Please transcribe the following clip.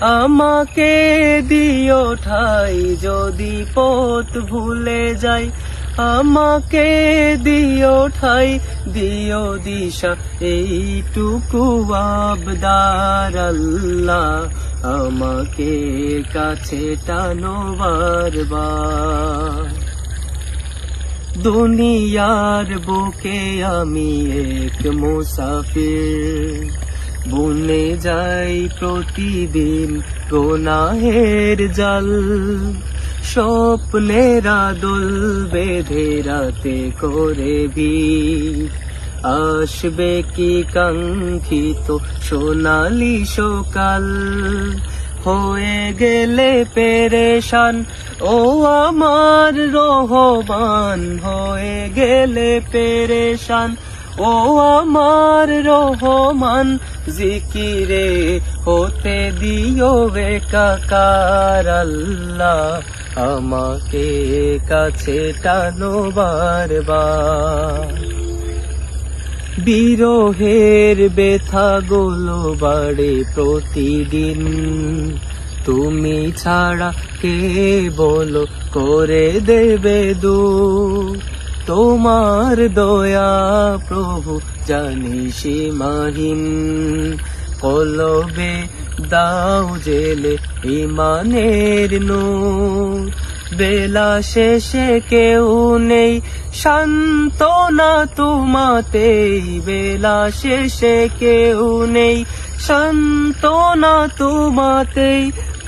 আমাকে দিও ঠাই যদি পথ ভুলে যাই। আমাকে দিও ঠাই, দিও দিশা, এইটুকু আবদার আল্লাহ। আমাকে কাছে টানো বারবার। দুনিয়ার বুকে আমি এক মুসাফির। বনে যাই প্রতিদিন গোনাহের জাল। স্বপ্নেরা দোল বেঁধে রাতে করে ভিড় আসবে কি কাঙ্ক্ষিত সোনালি সকাল? হয়ে গেলে পেরেশান, ও আমার রহমান। হয়ে গেলে পেরেশান ও আমার রহমান, জিকিরে হতে দিও বেকার আল্লাহ। আমাকে কাছে টানো বারবার। বিরহের ব্যথা গুলো বাড়ে প্রতিদিন। তুমি ছাড়া কে বলো, করে দেবে দু তোমার দয়া প্রভু, জানি সীমাহীন। কলবে দাও জেলে ইমানের নূর। বেলা শেষে কেউ নেই শান্তনা তোমাতেই। বেলা শেষে কেউ নেই শান্তনা তোমাতেই।